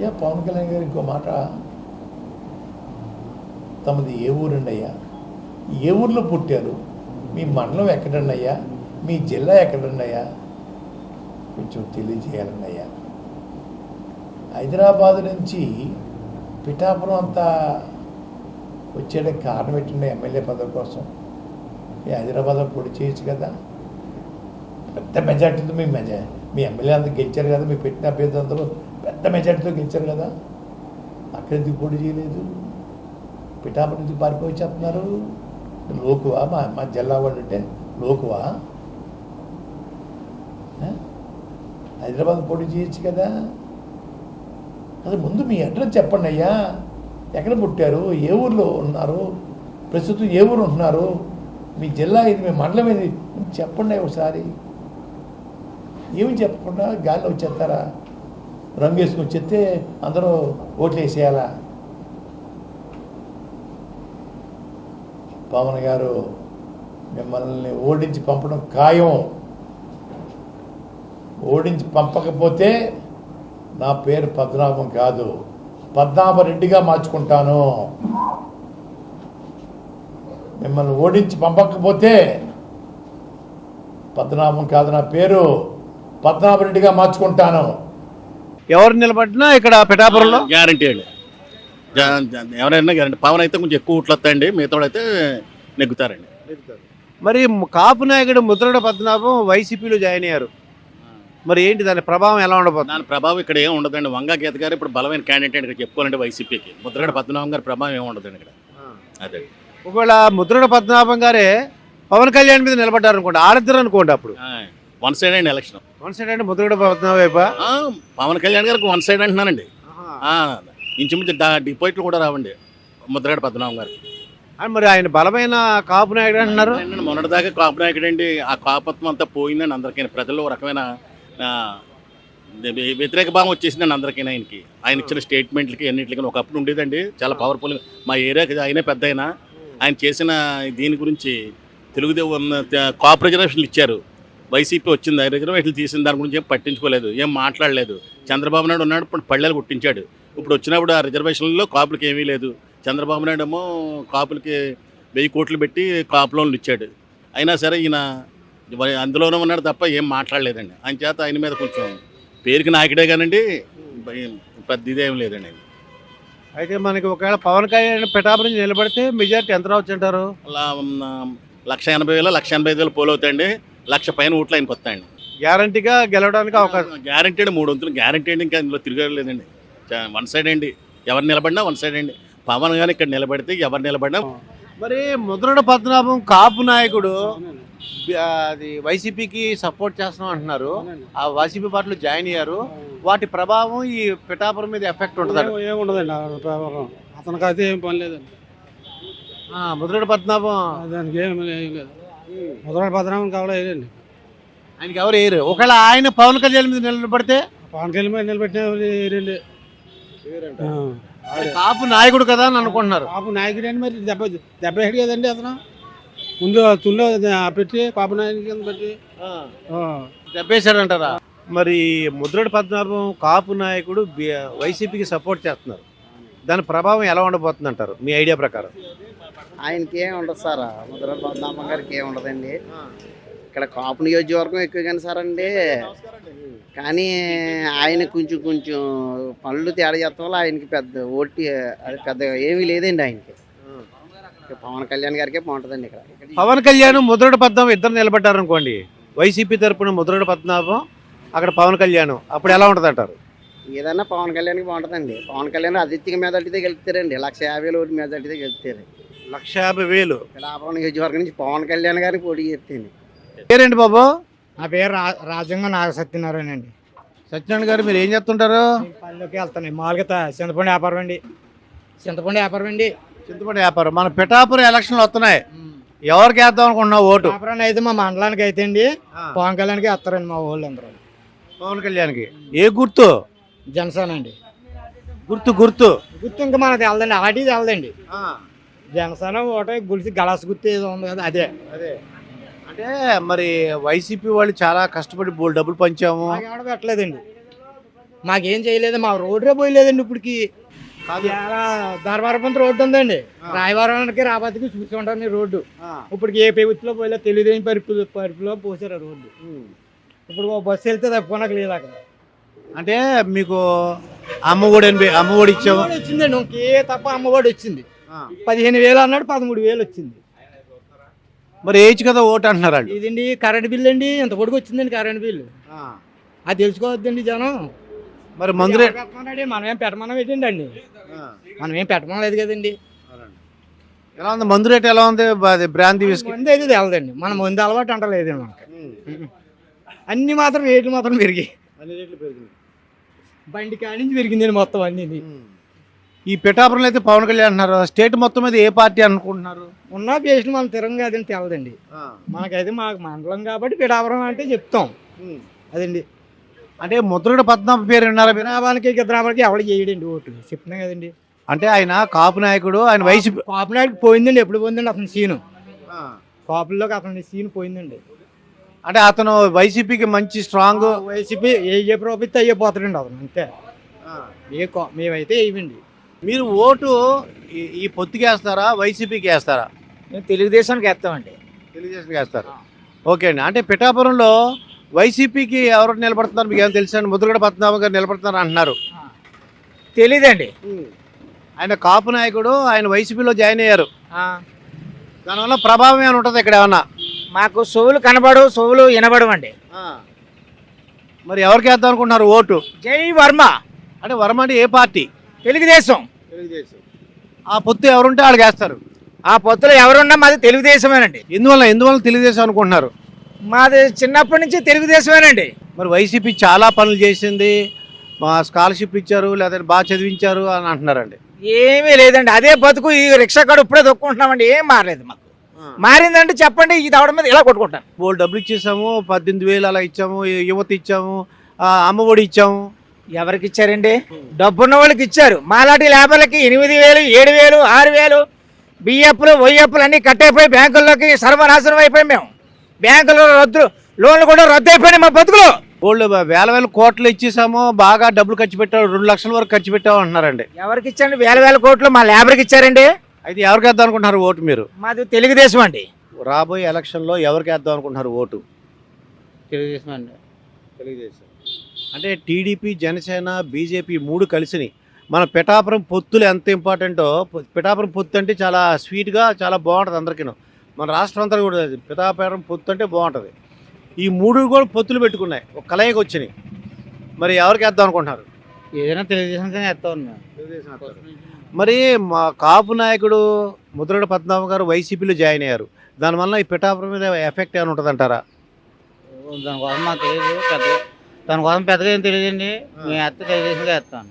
అయ్యా పవన్ కళ్యాణ్ గారు ఇంకో మాట. తమది ఏ ఊరండి అయ్యా ఏ ఊర్లో పుట్టారు? మీ మండలం ఎక్కడండి అయ్యా మీ జిల్లా ఎక్కడండి అయ్యా కొంచెం తెలియజేయాలండి అయ్యా హైదరాబాద్ నుంచి పిఠాపురం అంతా వచ్చేయడానికి కారణం ఏంటండి ఎమ్మెల్యే పదవి కోసం. ఈ హైదరాబాద్లో పొడి చేయొచ్చు కదా. పెద్ద మెజార్టీతో మీ మెజార్టీ. మీ ఎమ్మెల్యే అంతా గెలిచారు కదా మీ పెట్టిన అభ్యర్థి అందరూ పెద్ద మెజార్టీతో గెలిచారు కదా. అక్కడ ఎందుకు పోటీ చేయలేదు. పిఠాపటి నుంచి పారిపోయి చెప్తున్నారు లోకువా? మా మా జిల్లా వాళ్ళు అంటే లోకువా? హైదరాబాద్ పోటీ చేయొచ్చు కదా. అది ముందు మీ అడ్రస్ చెప్పండి అయ్యా. ఎక్కడ పుట్టారు? ఏ ఊర్లో ఉన్నారు? ప్రస్తుతం ఏ ఊరు ఉంటున్నారు? మీ జిల్లా ఇది మీ మండలం ఇది చెప్పండి ఒకసారి. ఏమి చెప్పకుండా గాల్లో వచ్చేస్తారా రంగు వేసుకుని వచ్చేస్తే అందరూ ఓట్లు వేసేయాలా? పవన్ గారు మిమ్మల్ని ఓడించి పంపడం ఖాయం. ఓడించి పంపకపోతే నా పేరు పద్మనాభం కాదు. పద్మనాభరెడ్డిగా మార్చుకుంటాను. మిమ్మల్ని ఓడించి పంపకపోతే పద్మనాభం కాదు నా పేరు. పద్మనాభరెడ్డిగా మార్చుకుంటాను. ఎవరు నిలబడినా ఇక్కడ పిఠాపురంలో? గ్యారంటీ అండి. ఎవరైనా గ్యారంటీ. పవన్ అయితే కొంచెం ఎక్కువ ఓట్లు వస్తాయండి మిగతా అయితే నెగ్గుతారండి. మరి కాపు నాయకుడు ముద్రగడ పద్మనాభం వైసీపీలో జాయిన్ అయ్యారు. మరి ఏంటి దాని ప్రభావం ఎలా ఉండబోతుంది? దాని ప్రభావం ఇక్కడ ఏం ఉండదండి. వంగా గీత గారు ఇప్పుడు బలమైన క్యాండిడేట్ ఇక్కడ చెప్పుకోవాలంటే వైసీపీకి. ముద్రగడ పద్మనాభం గారి ప్రభావం ఏమి ఉండదండి ఇక్కడ. అదే. ఒకవేళ ముద్రగడ పద్మనాభం గారే పవన్ కళ్యాణ్ మీద నిలబడ్డారు అనుకోండి ఆడిద్దరు అనుకోండి అప్పుడు వన్ సైడ్ అండి ఎలక్షన్. వన్ సైడ్ అంటే ముద్రగడ పద్మనాభం వైపా? ఆ, పవన్ కళ్యాణ్ గారికి వన్ సైడ్ అంటున్నానండి. ఇంచుమించు డా- డిపాజిట్లు కూడా రావండి ముద్రగడ పద్మనాభం గారు అని మరి ఆయన బలమైన కాపు నాయకుడు అంటున్నారు. మొన్నటిదాకా కాపు నాయకుడు అండి ఆ కాపత్వం అంతా పోయిందండి అందరికీ ప్రజల్లో ఒక రకమైన వ్యతిరేక భావం వచ్చేసిందండి అందరికీ ఆయనకి. ఆయన ఇచ్చిన స్టేట్మెంట్లకి అన్నింటికి ఒకప్పుడు ఉండేదండి. చాలా పవర్ఫుల్ మా ఏరియాకి ఆయనే పెద్ద ఆయన. ఆయన చేసిన దీని గురించి తెలుగుదేశం కాపు రిజర్వేషన్లు ఇచ్చారు. వైసీపీ వచ్చింది ఆ రిజర్వేషన్లు తీసిన దాని గురించి ఏం పట్టించుకోలేదు ఏం మాట్లాడలేదు. చంద్రబాబు నాయుడు ఉన్నాడు ఇప్పుడు పళ్ళెలు కొట్టించాడు. ఇప్పుడు వచ్చినప్పుడు ఆ రిజర్వేషన్లో కాపులకి ఏమీ లేదు. చంద్రబాబు నాయుడు ఏమో కాపులకి వెయ్యి కోట్లు పెట్టి కాపు లోన్లు ఇచ్చాడు. అయినా సరే ఈయన అందులోనే ఉన్నాడు తప్ప ఏం మాట్లాడలేదండి. ఆయన చేత ఆయన మీద కొంచెం పేరుకి నాయకుడే కానండి పెద్ద ఇదేం లేదండి. అయితే మనకి ఒకవేళ పవన్ కళ్యాణ్ పిఠాపురం నిలబడితే మెజార్టీ ఎంత రావచ్చు అంటారు అలా లక్ష ఎనభై వేల లక్ష ఎనభై ఐదు వేలు పోలు అవుతాయండి లక్ష పైన ఓట్లు ఆయనకు వస్తాయండి గ్యారంటీగా గెలవడానికి అవకాశం. గ్యారంటీడ్ మూడు వంతులు. గ్యారంటీ అండి ఇంకా ఇందులో తిరగలేదండి వన్ సైడ్ అండి. ఎవరు నిలబడినా వన్ సైడ్ అండి. పవన్ కానీ ఇక్కడ నిలబడితే ఎవరు నిలబడినా మరి ముద్రగడ పద్మనాభం కాపు నాయకుడు అది వైసీపీకి సపోర్ట్ చేస్తున్నాం అంటున్నారు. ఆ వైసీపీ పార్టీలో జాయిన్ అయ్యారు. వాటి ప్రభావం ఈ పిఠాపురం మీద ఎఫెక్ట్ ఉంటుంది? ఏముండదండి ఆ వ్యాపారం అతనికి అయితే ఏం పని లేదండి. ముద్రగడ పద్మనాభం దానికి ఏం లేదు. మొదటి భద్రామని కావాలి వేయండి ఆయనకి ఎవరు వేయరు ఒకవేళ ఆయన పవన్ కళ్యాణ్ మీద నిలబడితే పవన్ కళ్యాణ్ మీద నిలబెట్టిన వేయండి కాపు నాయకుడు కదా అని అనుకుంటున్నారు. పాప నాయకుడు అండి మరి దెబ్బ దెబ్బ హెడ్ కదండి అతను. ముందు తుల్లో పెట్టి పాప నాయకుడి కింద పెట్టి. ఆ. దెబ్బేశారంటారా మరి ముద్రగడ పద్మనాభం కాపు నాయకుడు వైసీపీకి సపోర్ట్ చేస్తున్నారు. దాని ప్రభావం ఎలా ఉండబోతుంది అంటారు మీ ఐడియా ప్రకారం. ఆయనకి ఏం ఉండదు సార్. ముద్ర పద్మనాభం గారికి ఏం ఉండదండి. ఇక్కడ కాపు నియోజకవర్గం ఎక్కువ కానీ సార్ అండి. కానీ ఆయన కొంచెం కొంచెం పనులు తేడా చేస్తాం వల్ల ఆయనకి పెద్ద ఓటి అది పెద్ద ఏమీ లేదండి ఆయనకి. పవన్ కళ్యాణ్ గారికే బాగుంటుందండి ఇక్కడ. పవన్ కళ్యాణ్ ముద్రగడ పద్మనాభం ఇద్దరు నిలబడ్డారు అనుకోండి వైసీపీ తరపున ముద్రగడ పద్మనాభం అక్కడ పవన్ కళ్యాణ్. అప్పుడు ఎలా ఉంటుంది అంటారు? ఏదన్నా పవన్ కళ్యాణ్కి బాగుంటుందండి. పవన్ కళ్యాణ్ అదిత్యక మెజార్టీతో గెలుస్తారండి లక్ష యాభై ఓటు మెజార్టీతో గెలుస్తారు లక్ష యాభై వేలు. పిలాపురం నియోజకవర్గం నుంచి పవన్ కళ్యాణ్ గారికి పోటీ చేస్తాను పేరేంటి బాబు? నా పేరు రా రాజ్యంగా నాగ సత్యనారాయణ అండి. సత్యనారాయణ గారు మీరు ఏం చేస్తుంటారు? పనిలోకి వెళ్తాను. మామూలుగా చింతపండు వ్యాపారం అండి. చింతపండు వ్యాపారం అండి. చింతపండి వ్యాపారం. మన పిఠాపురం ఎలక్షన్లు వస్తున్నాయి. ఎవరికి వేద్దాం అనుకుంటున్నావు ఓటు? వ్యాపారాన్ని అయితే మా మండలానికి అయితే అండి. పవన్ కళ్యాణ్కి వేస్తారండి మా ఊళ్ళో అందరూ. పవన్ కళ్యాణ్కి. ఏ గుర్తు? జనసేన అండి. గుర్తు గుర్తు. గుర్తు ఇంకా మనది వెళ్దండి అలాంటిది వెళ్దండి జనసేన ఒకటే గుడిసి గలాస్ గుర్తు ఏదో ఉంది కదా అదే. అదే. అంటే మరి వైసీపీ వాళ్ళు చాలా కష్టపడి బోల్ డబ్బులు పంచాము. పెట్టలేదండి. మాకేం చేయలేదు మా రోడ్డే పోయలేదండి ఇప్పటికి. ధర్మవరపంత రోడ్డు ఉందండి. రాయవరానికి రాబతికి చూసి ఉంటాను ఈ రోడ్డు. ఇప్పటికి ఏ ప్రభుత్వంలో పోయలేదు తెలుగుదేశం పరుపు పరుపులో పోసారు ఆ రోడ్డు. ఇప్పుడు బస్సు వెళ్తే తప్పుకోనకు లేదు అక్కడ. అంటే మీకు అమ్మఒడి అమ్మఒడి ఇచ్చాము వచ్చిందండి ఇంకే తప్ప అమ్మఒడి వచ్చింది. పదిహేను వేలు అన్నాడు పదమూడు వేలు వచ్చింది. మరి ఏజ్ కదా ఓటు అంటున్నారండి ఇదండి కరెంట్ బిల్ అండి ఇంత పొడుగు వచ్చిందండి కరెంట్ బిల్లు ఆ. అది తెలుసుకోవద్దండి జనం. మరి మందు మనం ఏం పెట్టమన్నా పెట్టండి అండి మనం ఏం పెట్టమలేదు కదండి. ఎలా ఉంది? మందు రేట్ ఎలా ఉంది? అది బ్రాంతి విస్కీ ముందు అయితే తెలదండి. మన ముందు అలవాటు అంటలేదు మనకి. అన్ని మాత్రం రేట్లు మాత్రం పెరిగాయి. బండి కాడి నుంచి పెరిగిందండి మొత్తం అన్ని ఈ పిఠాపురంలో అయితే పవన్ కళ్యాణ్ అంటున్నారు స్టేట్ మొత్తం మీద ఏ పార్టీ అనుకుంటున్నారు? ఉన్న పేషెంట్ మనం తిరం కాదని తెలదండి. మనకైతే మాకు మండలం కాబట్టి పిడాపురం అంటే చెప్తాం. అదండి. అంటే ముద్రగడ పద్మనాభ పేరు విన్నారా మీరు? వినాభానికి గిద్రాబానికి ఎవరు చేయడండి ఓటు. చెప్తున్నాం కదండి. అంటే ఆయన కాపు నాయకుడు ఆయన వైసీపీ కాపునాడికి పోయిందండి ఎప్పుడు పోయిందండి అతని సీను. కాపుల్లోకి అతని సీన్ పోయిందండి. అంటే అతను వైసీపీకి మంచి స్ట్రాంగ్ వైసీపీ ఏ ఏ ప్రభుత్వం అయ్యే పోతాడండి అతను అంతే. ఏ మేమైతే వేయమండి. మీరు ఓటు ఈ- పొత్తుకి వేస్తారా వైసీపీకి వేస్తారా? మేము తెలుగుదేశానికి వేస్తామండి. తెలుగుదేశంకి వేస్తారు. ఓకే అండి. అంటే పిఠాపురంలో వైసీపీకి ఎవరు నిలబడుతున్నారు? మీకు ఏమైనా తెలుసా? అండి ముద్రగడ పద్మనాభం గారు నిలబడుతున్నారు అంటున్నారు. తెలీదండి. ఆయన కాపు నాయకుడు ఆయన వైసీపీలో జాయిన్ అయ్యారు. దానివల్ల ప్రభావం ఏమైనా ఉంటుంది ఇక్కడ ఏమన్నా? మాకు సోవులు కనబడు సోవులు వినబడవండి. మరి ఎవరికి వేద్దాం అనుకుంటున్నారు ఓటు? జై వర్మ. అంటే వర్మ అంటే ఏ పార్టీ? తెలుగుదేశం. ఆ పొత్తు ఎవరుంటే వాళ్ళకి వేస్తారు ఆ పొత్తులో ఎవరున్నా మాది తెలుగుదేశమేనండి. ఎందువల్ల ఎందువల్ల తెలుగుదేశం అనుకుంటున్నారు? మాది చిన్నప్పటి నుంచి తెలుగుదేశమేనండి. మరి వైసీపీ చాలా పనులు చేసింది. మా స్కాలర్షిప్ ఇచ్చారు లేదా బాగా చదివించారు అని అంటున్నారండి. ఏమీ లేదండి. అదే బతుకు ఈ రిక్షా కాడు ఇప్పుడే దొక్కుంటున్నామండి. ఏం మారలేదు మాకు. మారిందంటే చెప్పండి ఈ దవడ మీద ఇలా కొట్టుకుంటాను. వాళ్ళు డబ్బులు ఇచ్చేసాము పద్దెనిమిది వేలు అలా ఇచ్చాము యువత ఇచ్చాము అమ్మఒడి ఇచ్చాము. ఎవరికి ఇచ్చారండి డబ్బున్న వాళ్ళకి ఇచ్చారు. మాలాంటి లేబర్లకి ఎనిమిది వేలు ఏడు వేలు ఆరు వేలు బియ్యప్పులు ఒయ్యప్పులు అన్నీ కట్టయిపోయి బ్యాంకుల్లోకి సర్వనాశనం అయిపోయి మేము. బ్యాంకులో రద్దు లోన్లు కూడా రద్దు అయిపోయినాయి మా బతుకులు. వాళ్ళు వేల వేల కోట్లు ఇచ్చేసాము బాగా డబ్బులు ఖర్చు పెట్టాము రెండు లక్షల వరకు ఖర్చు పెట్టాము అంటున్నారండి. ఎవరికి ఇచ్చారండి వేల వేల కోట్లు మా లేబర్కి ఇచ్చారండి. అయితే ఎవరికి వేద్దాం అనుకుంటున్నారు ఓటు మీరు? మాది తెలుగుదేశం అండి. రాబోయే ఎలక్షన్లో ఎవరికి వేద్దాం అనుకుంటున్నారు ఓటు? తెలుగుదేశం అండి. తెలుగుదేశం. అంటే టీడీపీ జనసేన బీజేపీ మూడు కలిసినాయి మన పిఠాపురం పొత్తులు ఎంత ఇంపార్టెంటో పిఠాపురం పొత్తు అంటే చాలా స్వీట్గా చాలా బాగుంటుంది అందరికీ మన రాష్ట్రం అంతా కూడా. పిఠాపురం పొత్తు అంటే బాగుంటుంది. ఈ మూడు కూడా పొత్తులు పెట్టుకున్నాయి. ఒక కలయికి వచ్చినాయి. మరి ఎవరికి వేద్దాం అనుకుంటున్నారు? ఏదైనా తెలుగుదేశం వేస్తాం మరి మా కాపు నాయకుడు ముద్రగడ పద్మనాభం గారు వైసీపీలో జాయిన్ అయ్యారు. దానివల్ల ఈ పిఠాపురం మీద ఎఫెక్ట్ ఏమైనా ఉంటుంది అంటారా దానికోసం మాకు తెలియదు పెద్ద దానికోసం పెద్దగా ఏం తెలియదండి. మేము వేస్తే తెలుగుదేశంగా వేస్తాం